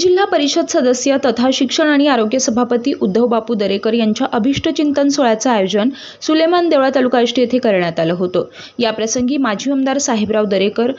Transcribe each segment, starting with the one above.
जिल्हा परिषद सदस्य तथा शिक्षण आणि आरोग्य सभापती उद्धव बापू दरेकर यांच्या अभिष्टचिंतन सोहळ्याचं आयोजन सुलेमान देवळा तालुका आष्टी येथे करण्यात आलं होतं. याप्रसंगी माजी आमदार साहेबराव दरेकर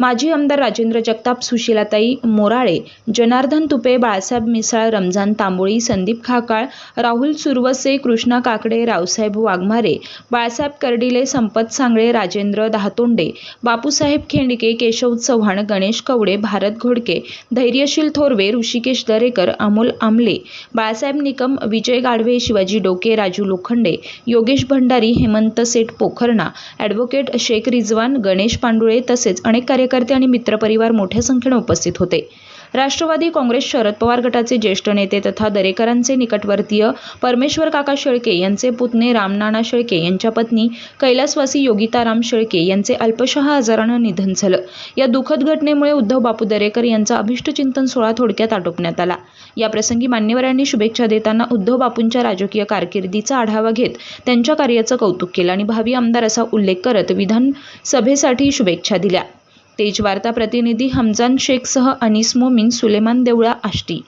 माजी आमदार राजेंद्र जगताप सुशीलाताई मोराळे जनार्दन तुपे बाळासाहेब मिसाळ रमजान तांबोळी संदीप खाकाळ राहुल सुरवसे कृष्णा काकडे रावसाहेब वाघमारे बाळासाहेब कर्डिले संपत सांगळे राजेंद्र दहातोंडे बापूसाहेब खेंडके केशव चव्हाण गणेश कवडे भारत घोडके धैर्यशील थोरवे ऋषिकेश दरेकर अमोल आमले बाळासाहेब निकम विजय गाढवे शिवाजी डोके राजू लोखंडे योगेश भंडारी हेमंत सेठ पोखरणा ॲडव्होकेट शेख रिजवान गणेश पांडुळे तसेच अनेक कार्यकर्ते आणि मित्रपरिवार मोठ्या संख्येने उपस्थित होते. राष्ट्रवादी काँग्रेस शरद पवार गटाचे ज्येष्ठ नेते तथा दरेकरांचे निकटवर्तीय परमेश्वर काका शेळके यांचे पुतणे रामनाना शेळके यांच्या पत्नी कैलासवासी योगिताराम शेळके यांचे अल्पशहा आजारानं निधन झालं. या दुःखद घटनेमुळे उद्धव बापू दरेकर यांचा अभिष्टचिंतन सोहळा थोडक्यात आटोपण्यात आला. याप्रसंगी मान्यवरांनी शुभेच्छा देताना उद्धव बापूंच्या राजकीय कारकिर्दीचा आढावा घेत त्यांच्या कार्याचं कौतुक केलं आणि भावी आमदार असा उल्लेख करत विधानसभेसाठी शुभेच्छा दिल्या. तेजवार्ता प्रतिनिधी हमजान शेखसह अनिस मोमीन सुलेमान देवळा आष्टी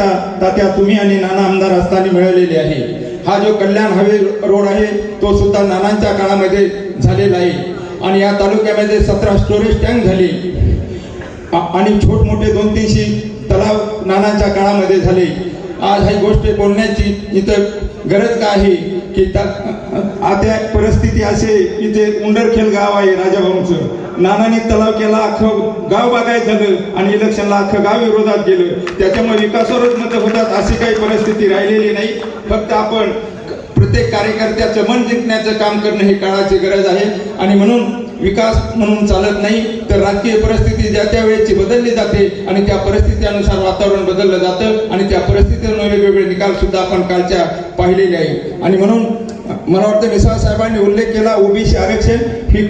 मान्यता तात्या तुम्ही आणि नाना आमदार असताना मिळवलेली आहे. हा जो कल्याण हवे रोड आहे तो सुद्धा नानांच्या काळामध्ये झालेला आहे. आणि या तालुक्यामध्ये सतरा स्टोरेज टँक झाले. आणि छोट मोठे दोन तीनशे तलाव नानांच्या काळामध्ये झाले. आज ही गोष्ट बोलण्याची इथं गरज का आहे? की त्या- आता परिस्थिती असे ते उंडरखेल गाव आहे राजाभाऊंचं. नानाने तलाव केला अख्खं गाव बागायत झालं आणि इलेक्शनला अख्खं गाव विरोधात गेलं. त्याच्यामुळे विकासावरच मतं होतात अशी काही परिस्थिती राहिलेली नाही. फक्त आपण प्रत्येक कार्यकर्त्याचं मन जिंकण्याचं काम करणं ही काळाची गरज आहे. आणि म्हणून विकास म्हणून चालत नाही तर राजकीय परिस्थिती ज्या त्या वेळेची बदलली जाते आणि त्या परिस्थितीनुसार वातावरण बदललं जातं आणि त्या परिस्थितीवर वेगवेगळे निकाल सुद्धा आपण कालच्या पाहिलेले आहे आणि म्हणून मला वाटतं मिसाळ साहेबांनी उल्लेख केला ओबीसी आरक्षण ही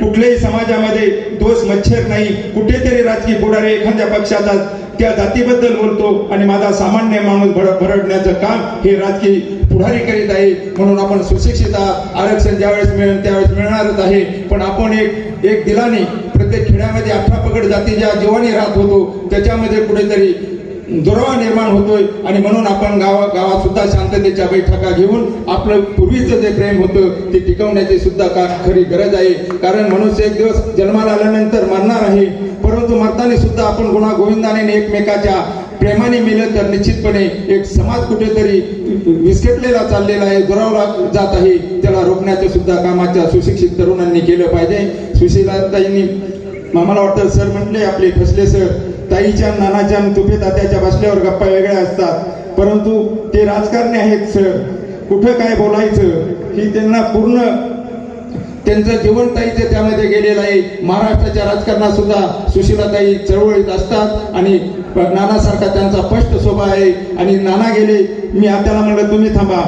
कुठल्याही समाजामध्ये दोष मच्छर नाही. कुठेतरी राजकीय पुढारी एखाद्या पक्षाचा त्या जातीबद्दल बोलतो आणि माझा सामान्य माणूस भर भरडण्याचं काम हे राजकीय पुढारी करीत आहे. म्हणून आपण सुशिक्षित आरक्षण ज्यावेळेस मिळेल त्यावेळेस मिळणारच आहे. पण आपण एक एक दिलाने प्रत्येक खेड्यामध्ये अठरा पकड जाती ज्या जीवाने राहत होतो त्याच्यामध्ये कुठेतरी दुरावा निर्माण होतोय. आणि म्हणून आपण गावा गावात सुद्धा शांततेच्या बैठका घेऊन आपलं पूर्वीचं जे प्रेम होतं ते टिकवण्याची सुद्धा का खरी गरज आहे. कारण मनुष्य एक दिवस जन्माला आल्यानंतर मरणार आहे. परंतु मरताना सुद्धा आपण गुणा गोविंदाने एकमेकाच्या प्रेमाने मिळत तर निश्चितपणे एक समाज कुठेतरी विस्कटलेला चाललेला आहे दुरावला जात आहे. त्याला रोखण्याचं सुद्धा कामाच्या सुशिक्षित तरुणांनी केलं पाहिजे. सुशीलाताईंनी मला वाटतं सर म्हटले आपले फसले सर ताईच्या नानाच्या तुपे तात्याच्या बसल्यावर गप्पा वेगळ्या असतात. परंतु ते राजकारणी आहेत सर. कुठं काय बोलायचं? ही त्यांना पूर्ण त्यांचं जीवनताई ताईचं त्यामध्ये गेलेलं आहे महाराष्ट्राच्या राजकारणात सुद्धा सुशीलाताई चळवळीत असतात आणि नानासारखा त्यांचा स्पष्ट स्वभाव आहे. आणि नाना गेले मी आत्याला म्हणलं तुम्ही थांबा.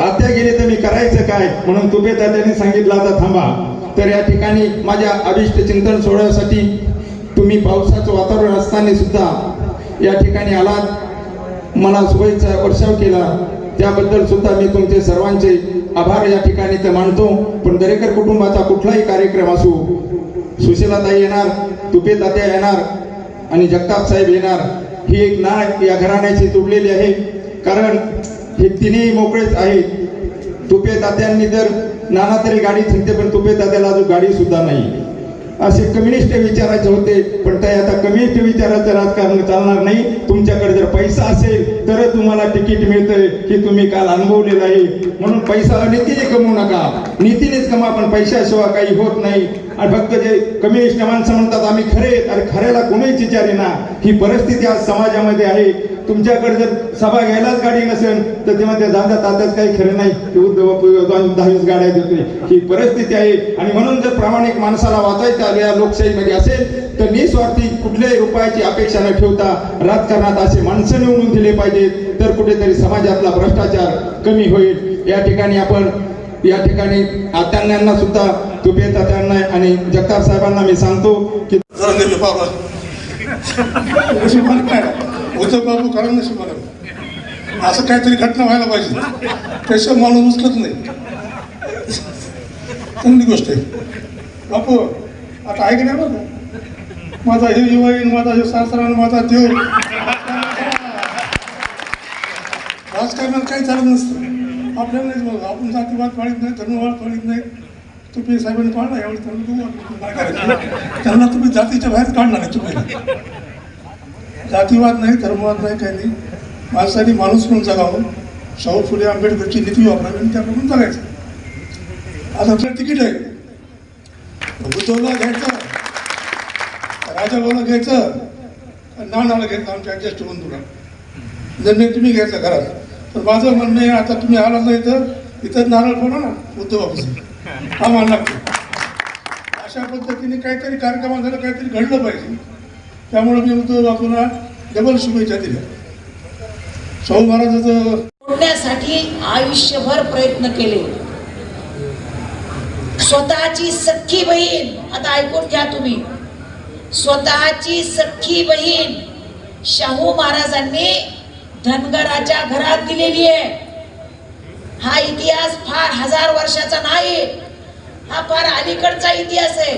आत्या गेले तर मी करायचं काय? म्हणून तुबे तात्याने सांगितलं आता थांबा. तर या ठिकाणी माझ्या अभिष्ट चिंतन सोहळ्यासाठी तुम्ही पावसाचं वातावरण असताना सुद्धा या ठिकाणी आलात. मला शुभेच्छा वर्षाव केला. त्याबद्दल सुद्धा मी तुमचे सर्वांचे आभार या ठिकाणी ते मानतो. पण दरेकर कुटुंबाचा कुठलाही कार्यक्रम असू सुशीलाताई येणार तुपे तात्या येणार आणि जगताप साहेब येणार ही एक नाळ या घराण्याशी जुडलेली आहे. कारण हे तिन्ही मोकळेच आहेत. तुपे तात्यांनी जर नाना तरी गाडी थांबते पण तुपे तात्याला अजून गाडी सुद्धा नाही. असे कम्युनिस्ट विचाराचे होते. पण ते आता कम्युनिस्ट विचाराचं राजकारण चालणार नाही. तुमच्याकडे जर पैसा असेल तर तुम्हाला तिकीट मिळतंय की तुम्ही काल अनुभवलेलं आहे. म्हणून पैसा नीतीने कमवू नका. नीतीनेच कमा पण पैशाशिवाय काही होत नाही. आणि फक्त जे कमी माणसं म्हणतात आम्ही खरे आणि अरे खऱ्याला कोणीच विचारे ना. ही परिस्थिती आज समाजामध्ये आहे. तुमच्याकडे जर सभा घ्यायलाच गाडी नसेल तर तेव्हा त्या दादा तात्याच काही खरं नाही. की उद्धव दहावीस गाड्या देतोय ही परिस्थिती आहे. आणि म्हणून जर प्रामाणिक माणसाला वाचायचं आलं या लोकशाहीमध्ये असेल तर निस्वार्थी कुठल्याही रुपयाची अपेक्षा न ठेवता राजकारणात असे माणसं निवडून दिले पाहिजेत. तर कुठेतरी समाजातला भ्रष्टाचार कमी होईल. या ठिकाणी आपण या ठिकाणी आत्यांना सुद्धा तुपे तात्यांना आणि जगताप साहेबांना मी सांगतो की उद्धव बाबू असं काहीतरी घटना व्हायला पाहिजे. त्याशिवाय माणूस उचलत नाही. चांगली गोष्ट आहे. बापू आता ऐक नाही बघ माझा हे युवाईन माझा हे सासरा माझा देव. राजकारणात काही चालत नसतं. आपल्याला नाही बघा आपण जातीवाद पाळीत नाही धर्मवाद पाळीत नाही. तुम्ही साहेबांनी पाळला यावेळी त्यांना करायचं त्यांना तुम्ही जातीच्या बाहेर काढणार नाही तुम्ही. जातीवाद नाही धर्मवाद नाही काही नाही. माणसाने माणूस म्हणून जगावं. शाहू फुले आंबेडकरची नीती वापरावी आणि त्याप्रमाणे जगायचं. आज आपलं तिकीट आहे. उद्धवला घ्यायचं. राजाभाऊला घ्यायचं. नानाला घ्यायचं. आमच्या ॲडजस्ट होऊन तुला. निर्णय तुम्ही घ्यायचा घरात. तर माझं म्हणणं आहे आता तुम्ही आला नाही तर इथं नारळ फोडा ना उद्धव बापूचं हा मान अशा पद्धतीने काहीतरी कार्यक्रमात काहीतरी घडलं पाहिजे. त्यामुळे मी उद्धव बापूंना डबल शुभेच्छा दिल्या. शाहू महाराजाचं सोडण्यासाठी आयुष्यभर प्रयत्न केले. स्वतःची सख्खी बहीण आता ऐकून घ्या तुम्ही. स्वतःची सख्खी बहीण शाहू महाराजांनी धनगराच्या घरात दिलेली आहे. हा इतिहास फार हजार वर्षाचा नाही. हा फार अलीकडचा इतिहास आहे.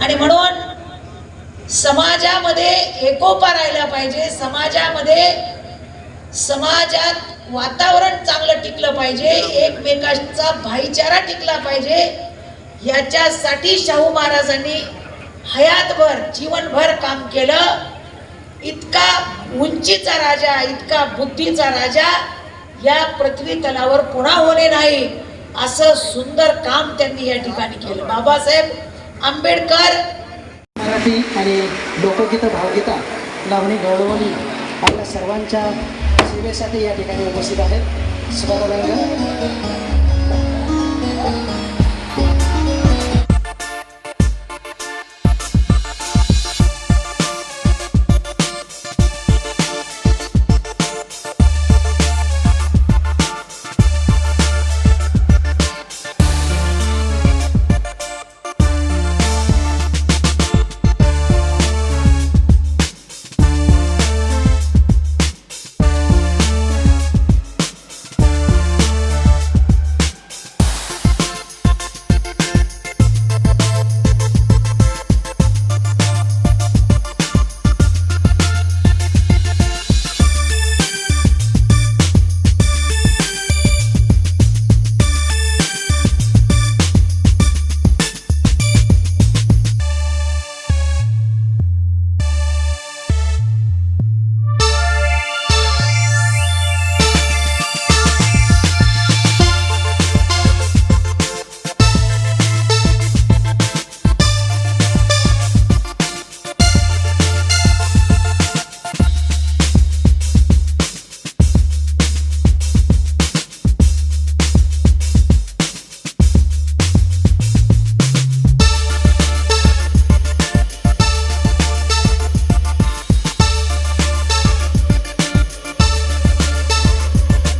आणि म्हणून समाजामध्ये एकोपा राहिला पाहिजे. समाजामध्ये समाजात वातावरण चांगलं टिकलं पाहिजे. एकमेकांचा भाईचारा टिकला पाहिजे. याच्यासाठी शाहू महाराजांनी हयातभर जीवनभर काम केलं. इतका उंचीचा राजा इतका बुद्धीचा राजा या पृथ्वी तलावर पुन्हा होणे नाही असं सुंदर काम त्यांनी या ठिकाणी केलं. बाबासाहेब आंबेडकर मराठी आणि लोकगीतं भावगीता लावणी गौरवणी आपल्या सर्वांच्या सेवेसाठी या ठिकाणी उपस्थित आहेत. स्वररंग